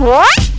ไ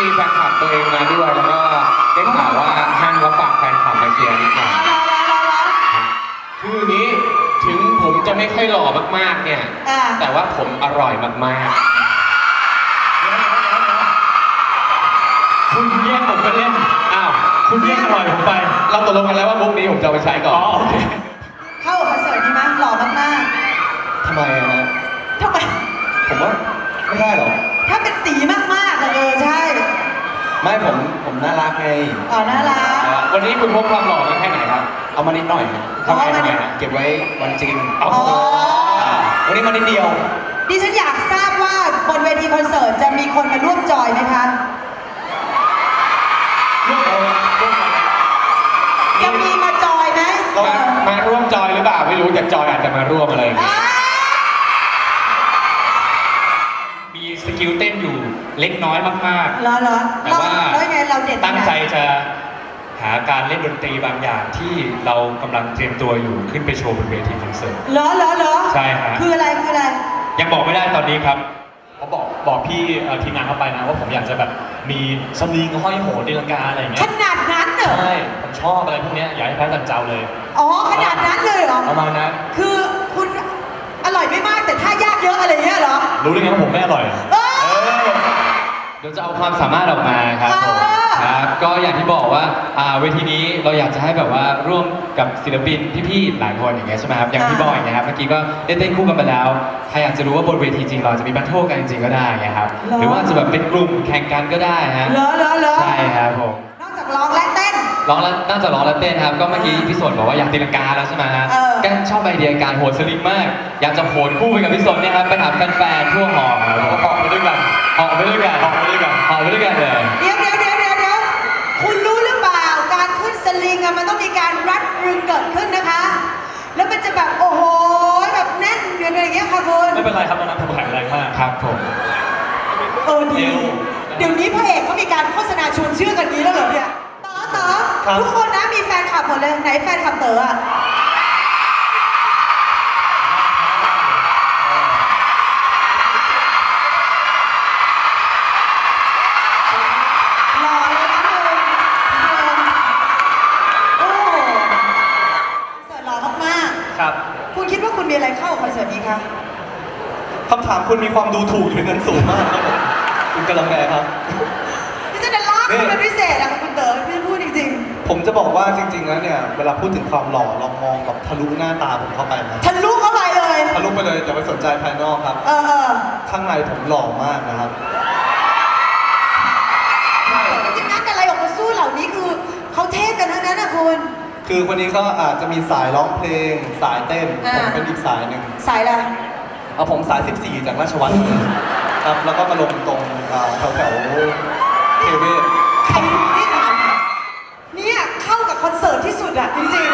มีแฟนคลับตัวเองมาด้วยแล้วก็ได้ข่าวว่าห้างรับฝากแฟนคลับมาเชียร์นิดหน่อยคืออย่างนี้ถึงผมจะไม่ค่อยหล่อมากๆเนี่ย อ่า แต่ว่าผมอร่อยมากคุณแย่งผมไปเล่น ๆ อ้าว คุณแย่งปล่อยผมไป เราตกลงกันแล้วว่ามุกนี้ผมจะเอาไปใช้ก่ออ๋อนโอเคเข้ากับคอนเสิร์ตดีไหมหล่อมากทำไมอะฮะๆทำไมผมว่าไม่ได้หรอก ถ้าเป็นตีมากๆอะเออใช่ ไม่ผมผมน่ารักไงอ๋อน่ารัก วันนี้คุณพกความหล่อมาแค่ไหนครับ เอามานิดหน่อยเอามานิดเก็บไว้วันจริงอ๋อ วันนี้มานิดเดียว ดิฉันอยากทราบว่าบนเวทีคอนเสิร์ตจะมีคนมาร่วมจอยไหมคะจะมีมาจอยไหมมามาร่วมจอยหรือเปล่าไม่รู้แต่จอยอาจจะมาร่วมอะไรอย่างเงี้ย อ่า เล็กน้อยมากเหรอเหรอแต่เราว่าแล้วยังไงเราเด็ดๆตั้งใจไหนจะหาการเล่นดนตรีบางอย่างที่เรากำลังเตรียมตัวอยู่ขึ้นไปโชว์บนเวทีคอนเสิร์ต เหรอเหรอเหรอใช่ฮะ คืออะไรคืออะไร ยังบอกไม่ได้ตอนนี้ครับเขาบอกบอกพี่เอ่อทีมงานเข้าไปนะว่าผมอยากจะแบบมีสลิงห้อยโหนตีลังกาอะไรอย่างเงี้ขยนาดนั้นเหรอใช่ผมชอบอะไรพวกเนี้ยอยากให้แพ้ตันเจ้าเลยอ๋อขนาดนั้นเลยเหรอ ประมาณนั้นคือคุณอร่อยไม่มากแต่ท่ายากเยอะอะไรอย่างเงี้ยเหรอ รู้ได้ไงว่าผมไม่อร่อยเออเดี๋ยวจะเอาความสามารถออกมาครับผมอ่าครับก็อย่างที่บอกว่าอ่าเวทีนี้เราอยากจะให้แบบว่าร่วมกับศิลปินพี่ๆหลายคนอย่างเงี้ยใช่ไหมครับอย่างพี่บอยอย่างเงี้ยครับเมื่อกี้ก็ได้เต้นคู่กันไปแล้วใครอยากจะรู้ว่าบนเวทีจริงเราจะมีบัตเทิลกันจริงๆก็ได้ไงครับหรือว่าจะแบบเป็นกลุ่มแข่งกันก็ได้ฮะเหรอเหรอเหรอใช่ครับผมนอกจากร้องและเต้น ร้องแล้วน่าจะร้องแล้วเต้นครับก็เมื่อกี้พี่สนบอกว่าอยากตีลังกาแล้วใช่ไหมฮะเออ ก็ชอบไอเดียการโหนสลิงมาก อยากจะโหนคู่ไปกับพี่สนเนี่ยครับไปหาแฟนๆทั่วหอครับผมออกไปด้วยกันออกไปด้วยกันออกไปด้วยกันออกไปด้วยกันเลยเดี๋ยวเดี๋ยวเดี๋ยวเดี๋ยวเดี๋ยวคุณรู้หรือเปล่าการขึ้นสลิงอะมันต้องมีการรัดรึงเกิดขึ้นนะคะ แล้วมันจะแบบโอ้โหแบบแน่นอย่างอย่างเงี้ยค่ะคุณไม่เป็นไรครับตอนนั้นผมแข็งแรงมากครับผมเออดีเดี๋ยวนี้พระเอกเขามีการโฆษณาชวนเชื่อกันนี้แล้วเหรอเนี่ยเต๋อเต๋อครับทุกคนนะมีแฟนคลับหมดเลยไหนแฟนคลับเต๋ออะ คำถามคุณมีความดูถูกอยู่ในนั้นสูงมากครับผมคุณกำลังแงครับ ที่จะได้ลากคุณเป็นพิเศษอะคุณเต๋อพี่พูดจริงผมจะบอกว่าจริงๆแล้วเนี่ยเวลาพูดถึงความหล่อเรามองแบบทะลุหน้าตาผมเข้าไปนะๆทะลุเข้าไปเลยทะลุไปเลยอย่าไปสนใจภายนอกครับ เออเออข้างในผมหล่อมากนะครับ จริงๆนะแต่อะไรออกมาสู้เหล่านี้คือเขาเทพกันทั้งนั้นนะคุณ คือคนนี้ก็อาจจะมีสายร้องเพลง สายเต้นอ่าผมเป็นอีกสายหนึ่ง สายอะไร เอาผมสาย 14 จากราชวัฒน์ครับ แล้วก็มาลงตรงอ่าแถวเทเวศ ใครที่ถามเนี่ยเข้ากับคอนเสิร์ตที่สุดอะจริง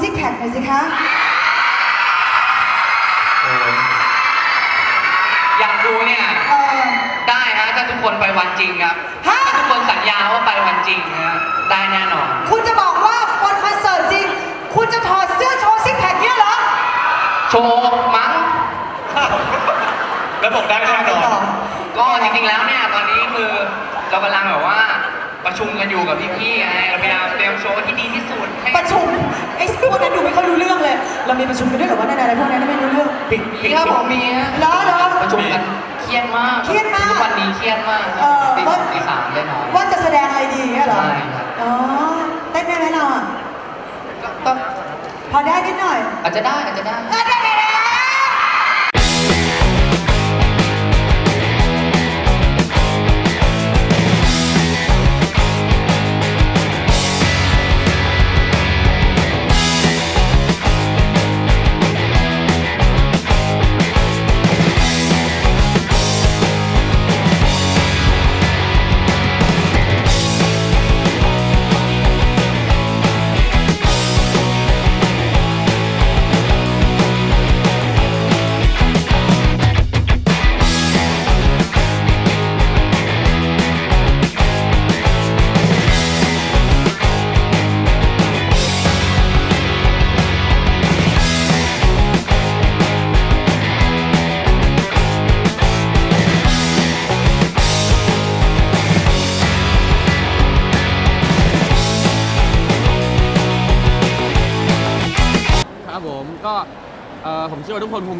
ซิกแพคหน่อยสิคะ อยากดูเนี่ย เออ ได้ฮะถ้าทุกคนไปวันจริงครับ ฮะ ถ้าทุกคนสัญญาว่าไปวันจริงฮะได้แน่นอน คุณจะบอกว่าบนคอนเสิร์ตจริง คุณจะถอดเสื้อโชว์ซิกแพคเนี่ยเหรอโชว์มั้ง แล้วบอกได้แน่นอน ก็จริงๆแล้วเนี่ยตอนนี้คือเรากำลังแบบว่าประชุมกันอยู่กับพี่ๆไงเราพยายามเตรียมโชว์ที่ดีที่สุดให้ประชุม เลยเรามีประชุมกันด้วยเหรอว่าในอะไรพวกนั้นไม่รู้เรื่องปิดพี่ครับผมมีฮะเหรอเหรอ ประชุมกันเครียดมากเครียดมากทุกวันนี้เครียดมากเออตีว่าตีสามได้นอน ว่าจะแสดงอะไรดีอย่างเงี้ยเหรอ ใช่ครับ อ๋อเต้นได้ไหมเราอะ ก็ก็พอได้นิดหน่อยอาจจะได้อาจจะได้ เออได้ได้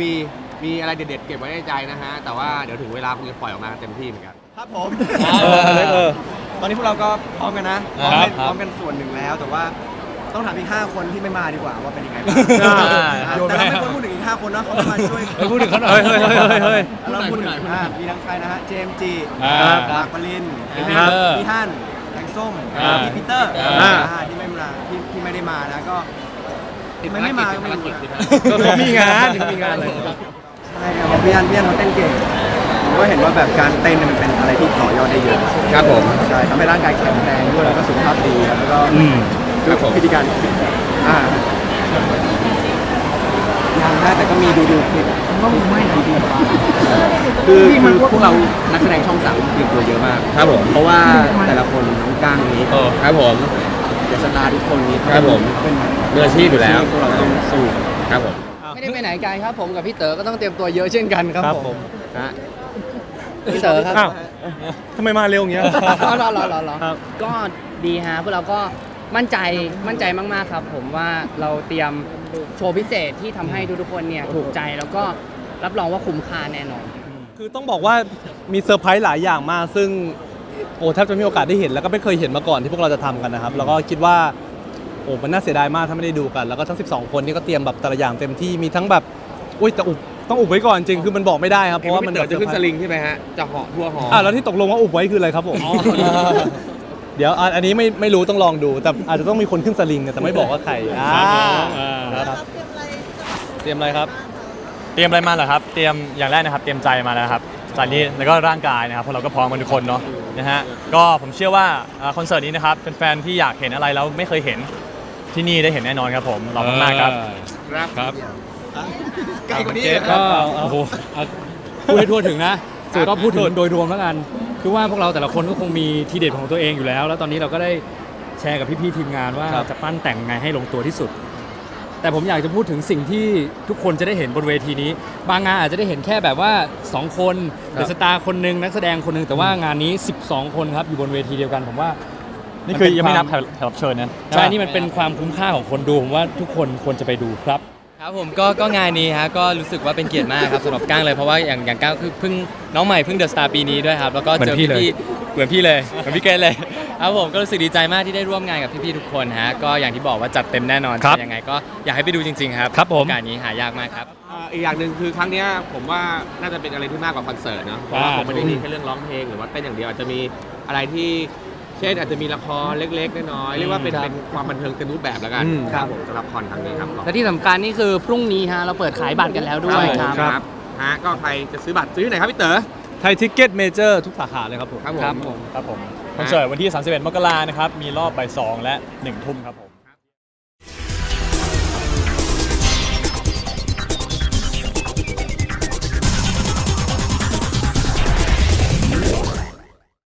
มีมีอะไรเด็ดๆเก็บไว้ในใจนะฮะ แต่ว่าเดี๋ยวถึงเวลาคงจะปล่อยออกมาเต็มที่เหมือนกัน ครับผม เออเออ ตอนนี้พวกเราก็พร้อมกันนะพร้อมครัเป็บนพร้อมกันส่วนหนึ่งแล้ว แต่ว่าต้องถามอีกห้าคนที่ไม่มาดีกว่าว่าเป็นยังไงบ้างอ่าอ่า แต่เราไม่ควรพูดถึงอีกห้าคนนะเขามาช่วยเฮ้ยพูดถึงเขาหน่อยเฮ้ยเฮ้ยเฮ้ยเฮ้ยเราพูดถึงพูดหน่อยพูดหน่อยอ่ามีทั้งใครนะฮะเจมส์จีอ่าปากปรินครับพี่ฮั่นแกงส้มครับพี่ปีเตอร์อ่า อ่าที่ไม่มาที่ที่ไม่ได้มานะก็ ทำไมไม่มาก็ไม่รู้อะก็เขามีงานเขามีงานเลยใช่ครับพี่ฮันพี่ฮันเขาเต้นเก่งผมก็เห็นว่าแบบการเต้นเนี่ยมันเป็นอะไรที่ต่อยอดได้เยอะครับผม ใช่ทำให้ร่างกายแข็งแรงด้วยแล้วก็สุขภาพดีครับแล้วก็อืมครับผมพิธีการอ่ายังได้แต่ก็มีดูดูคลิปไม่ดีดีคือคือพวกเรานักแสดงช่องสามเตรียมตัวเยอะมาก ครับผม เพราะว่าแต่ละคนน้องก้างนี้โอ้ครับผม เดอะสตาร์ทุกคนนี้ครับผมเป็นมืออาชีพอยู่แล้วพวกเราต้องสู้ ครับผมไม่ได้ไปไหนไกลครับผมกับพี่เต๋อก็ต้องเตรียมตัวเยอะเช่นกันครับครับผผมมฮะพี่เต๋อครับอ้าวทำไมมาเร็วอย่างเงี้ยรอรอรอรอรอครับ ก็ดีฮะพวกเราก็มั่นใจมั่นใจมากๆครับ ผมว่าเราเตรียมโชว์พิเศษที่ทำให้ทุกๆคนเนี่ยถูกใจแล้วก็รับรองว่าคุ้มค่าแน่นอน คือต้องบอกว่ามีเซอร์ไพรส์หลายอย่างมาก ซึ่ง โอ้แทบจะไม่มีโอกาสได้เห็นแล้วก็ไม่เคยเห็นมาก่อนที่พวกเราจะทำกันนะครับ แล้วก็คิดว่าโอ้มันน่าเสียดายมากถ้าไม่ได้ดูกัน แล้วก็ทั้ง 12 คนนี่ก็เตรียมแบบแต่ละอย่างเต็มที่มีทั้งแบบอุ้ยแต่อุบต้องอุบไว้ก่อนจริงคือมันบอกไม่ได้ครับเพเห็นราะว่าว่ามัมันนเดี๋ยวจะขึ้นเซสอร์ไพรส์ลิงใช่ไหมฮะ จะเหาะทั่วหออะแล้วที่ตกลงว่าอุบไว้คืออะไรครับผมอ๋อเดี๋ยวอะอันนี้ไม่ไม่รู้ต้องลองดู แต่อาจจะต้องมีคนขึ้นสลิงแต่ไม่บอกว่าใครอ่า ครับ เตรียมอะไรครับ เตรียมอะไรมาเหรอครับ เตรียมอย่างแรกนะครับ เตรียมใจมาแล้วครับ ใจนี้แล้วก็ร่างกายนะครับเพราะเราก็พร้อมกันทุกคนเนาะนะฮะก็ผมเชื่อว่าอ่าคอนเสิร์ตนี้นะครับเป็นแฟนๆที่อยากเห็นอะไรแล้วไม่เคยเห็นที่นี่ได้เห็นแน่นอนครับผมรอมากๆครับ ครับครับไกลกว่านี้เจฟก็โอ้โหเอาพูดให้ทั่วถึงนะก็พูดถึงโดยรวมแล้วกัน คือว่าพวกเราแต่ละคนก็คงมีทีเด็ดของตัวเองอยู่แล้ว แล้วตอนนี้เราก็ได้แชร์กับพี่ๆทีมงานว่าครับจะปั้นแต่งไงให้ลงตัวที่สุด แต่ผมอยากจะพูดถึงสิ่งที่ทุกคนจะได้เห็นบนเวทีนี้ บางงานอาจจะได้เห็นแค่แบบว่า 2 คนเดอะสตาร์คนหนึ่งนักแสดงคนหนึ่งแต่ว่างานนี้ 12 คนครับอยู่บนเวทีเดียวกันผมว่า นี่คือยังไม่นับแขกรับเชิญนะ ใช่ นี่มันเป็นความคุ้มค่าของคนดูผมว่าทุกคนควรจะไปดูครับ ครับผมก็ก็งานนี้ฮะก็รู้สึกว่าเป็นเกียรติมากครับสำหรับก้างเลยเพราะว่าอย่างอย่างก้างคือเพิ่งน้องใหม่เพิ่งเดอะสตาร์ปีนี้ด้วยครับแล้วก็เจอเหมือนพี่เลยพี่ๆเหมือนพี่เลยเหมือนพี่เกรซเลยครับผมก็รู้สึกดีใจมากที่ได้ร่วมงานกับพี่ๆทุกคนฮะก็อย่างที่บอกว่าจัดเต็มแน่นอนครับจะยังไงก็อยากให้ไปดูจริง ๆ ครับครับผมโอกาสนี้หายากมากครับ อ่าอีกอย่างหนึ่งคือครั้งเนี้ยผมว่าน่าจะเป็นอะไรที่มากกว่าคอนเสิร์ตเนอะเพราะว่าอ่าผมไม่ได้มีแค่เรื่องร้องเพลงหรือว่าเต้นอย่างเดียวอาจจะมีอะไรที่ เช่นอาจจะมีละครเล็กๆน้อยๆเรียกว่าเป็นครับเป็นความบันเทิงเต็มรูปแบบแล้วกันอืม ครับผมสำหรับคอนครั้งนี้ครับและที่สำคัญนี่คือพรุ่งนี้ฮะเราเปิดขายบัตรกันแล้วด้วยครับครับฮะก็ใครจะซื้อบัตรซื้อที่ไหนครับพี่เต๋อ ไทยทิกเก็ตเมเจอร์ทุกสาขาเลยครับผม ครับผม ครับผม คอนเสิร์ตวันที่ 31 มกรานะครับ มีรอบบ่าย2และ 1 ทุ่มครับผม